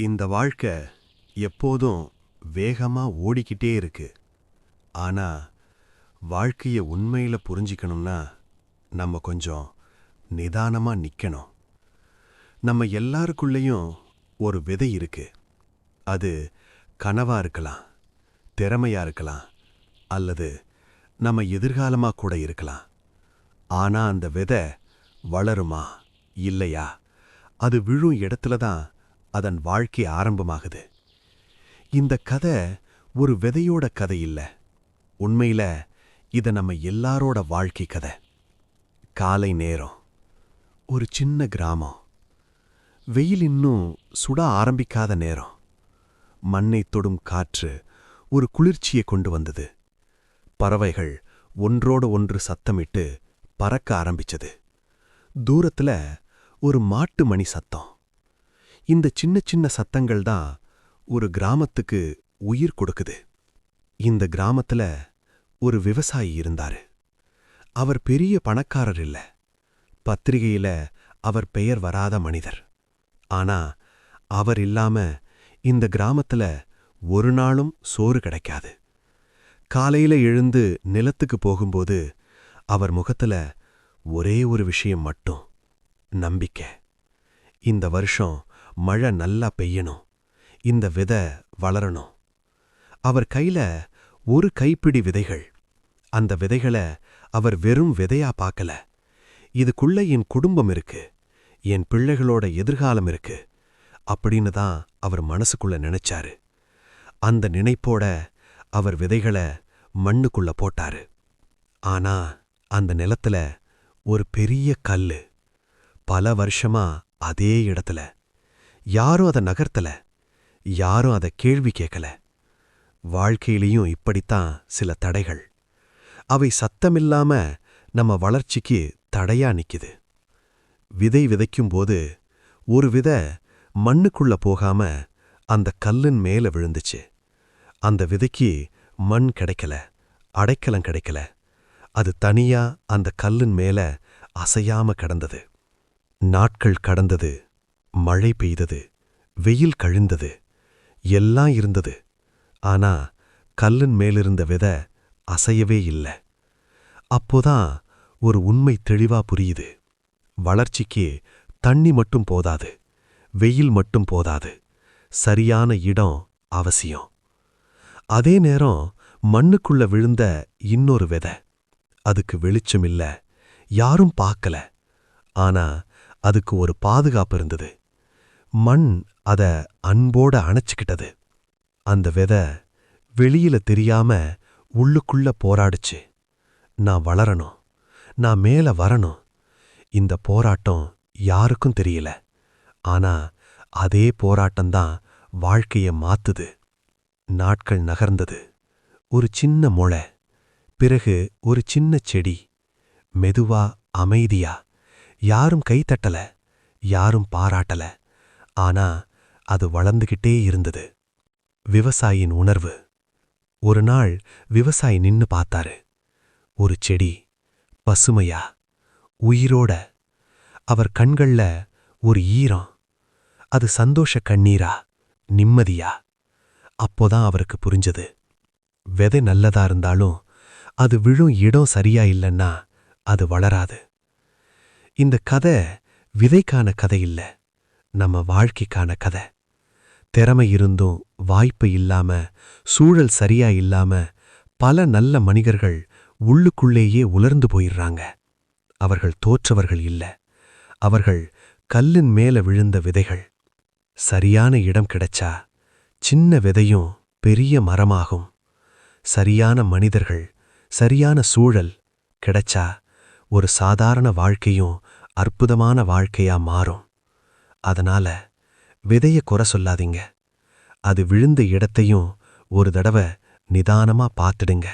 இந்த வாழ்க்கை எப்போதும் வேகமா ஓடிக்கிட்டே இருக்கு. ஆனா வாழ்க்கைய உண்மையில புரிஞ்சிக்கணும்னா நம்ம கொஞ்சம் நிதானமா நிக்கணும். நம்ம எல்லாருக்குள்ளேயும் ஒரு விதை இருக்கு. அது கனவா இருக்கலாம் திறமையா இருக்கலாம் அல்லது நம்ம எதிர்காலமா கூட இருக்கலாம். ஆனா அந்த விதை வளருமா இல்லையா? அது விழும் இடத்துல தான் அதன் வாழ்க்கை ஆரம்பமாகுது. இந்த கதை ஒரு விதையோட கதை இல்ல. உண்மையில இத நம்ம எல்லாரோட வாழ்க்கை கதை. காலை நேரம். ஒரு சின்ன கிராமம். வெயில் இன்னும் சுட ஆரம்பிக்காத நேரம். மண்ணை தொடும் காற்று ஒரு குளிர்ச்சியை கொண்டு வந்தது. பறவைகள் ஒன்றோடு ஒன்று சத்தமிட்டு பறக்க ஆரம்பிச்சது. தூரத்துல ஒரு மாட்டு மணி சத்தம். இந்த சின்ன சின்ன சத்தங்கள் தான் ஒரு கிராமத்துக்கு உயிர் கொடுக்குது. இந்த கிராமத்துல ஒரு விவசாயி இருந்தாரு. அவர் பெரிய பணக்காரர் இல்ல. பத்திரிகையில அவர் பெயர் வராத மனிதர். ஆனா அவர் இல்லாம இந்த கிராமத்துல ஒரு நாளும் சோறு கிடைக்காது. காலையில எழுந்து நிலத்துக்கு போகும்போது அவர் முகத்துல ஒரே ஒரு விஷயம் மட்டும் நம்பிக்கை. இந்த வருஷம் மழை நல்லா பெய்யணும். இந்த விதை வளரணும். அவர் கையில ஒரு கைப்பிடி விதைகள். அந்த விதைகளை அவர் வெறும் விதையா பார்க்கல. இதுக்குள்ள என் குடும்பம் இருக்கு. என் பிள்ளைகளோட எதிர்காலம் இருக்கு. அப்படின்னு தான் அவர் மனசுக்குள்ள நினைச்சாரு. அந்த நினைப்போட அவர் விதைகளை மண்ணுக்குள்ள போட்டாரு. ஆனா அந்த நிலத்துல ஒரு பெரிய கல்லு. பல வருஷமா அதே இடத்துல. யாரும் அதை நகர்த்தல. யாரும் அதை கேள்வி கேட்கல வாழ்க்கையிலையும் இப்படித்தான் சில தடைகள். அவை சத்தமில்லாம நம்ம வளர்ச்சிக்கு தடையா நிக்குது. விதை விதைக்கும்போது ஒரு வித மண்ணுக்குள்ள போகாம அந்த கல்லின் மேல விழுந்துச்சு. அந்த விதைக்கு மண் கிடைக்கல அடைக்கலம் கிடைக்கல. அது தனியா அந்த கல்லின் மேல அசையாம கடந்தது. நாட்கள் கடந்தது மழை பெய்தது வெயில் கழிந்தது எல்லாம் இருந்தது. ஆனா கல்லின் மேலிருந்த வித அசையவே இல்ல. அப்போதான் ஒரு உண்மை தெளிவா புரியுது. வளர்ச்சிக்கு தண்ணி மட்டும் போதாது வெயில் மட்டும் போதாது சரியான இடம் அவசியம். அதே நேரம் மண்ணுக்குள்ள விழுந்த இன்னொரு விதை அதுக்கு வெளிச்சம் இல்ல யாரும் பார்க்கல. ஆனா அதுக்கு ஒரு பாதுகாப்பு இருந்தது. மண் அத அன்போட அணைச்சுக்கிட்டது. அந்த விதை வெளியில தெரியாம உள்ளுக்குள்ள போராடுச்சு. நான் வளரணும். நான் மேல வரணும். இந்த போராட்டம் யாருக்கும் தெரியல. ஆனா அதே போராட்டம்தான் வாழ்க்கைய மாத்துது. நாட்கள் நகர்ந்தது. ஒரு சின்ன முளை பிறகு ஒரு சின்ன செடி மெதுவா அமைதியா யாரும் கைத்தட்டல யாரும் பாராட்டல. ஆனா அது வளர்ந்துகிட்டே இருந்தது. விவசாயியின் உணர்வு. ஒரு நாள் விவசாயி நின்னு பார்த்தாரு. ஒரு செடி பசுமையா உயிரோட. அவர் கண்கள்ல ஒரு ஈரம். அது சந்தோஷ கண்ணீரா நிம்மதியா? அப்போதான் அவருக்கு புரிஞ்சது. விதை நல்லதா இருந்தாலும் அது விழும் இடம் சரியா இல்லைன்னா அது வளராது. இந்த கதை விதைக்கான கதை இல்ல. நம்ம வாழ்க்கைக்கான கதை. திறமை இருந்தும் வாய்ப்பு இல்லாம சூழல் சரியா இல்லாம பல நல்ல மனிதர்கள் உள்ளுக்குள்ளேயே உலர்ந்து போயிடுறாங்க. அவர்கள் தோற்றவர்கள் இல்ல. அவர்கள் கல்லின் மேல விழுந்த விதைகள். சரியான இடம் கிடைச்சா சின்ன விதையும் பெரிய மரமாகும். சரியான மனிதர்கள் சரியான சூழல் கிடைச்சா ஒரு சாதாரண வாழ்க்கையும் அற்புதமான வாழ்க்கையா மாறும். அதனால விதைய குறை சொல்லாதீங்க. அது விழுந்த இடத்தையும் ஒரு தடவை நிதானமா பார்த்துடுங்க.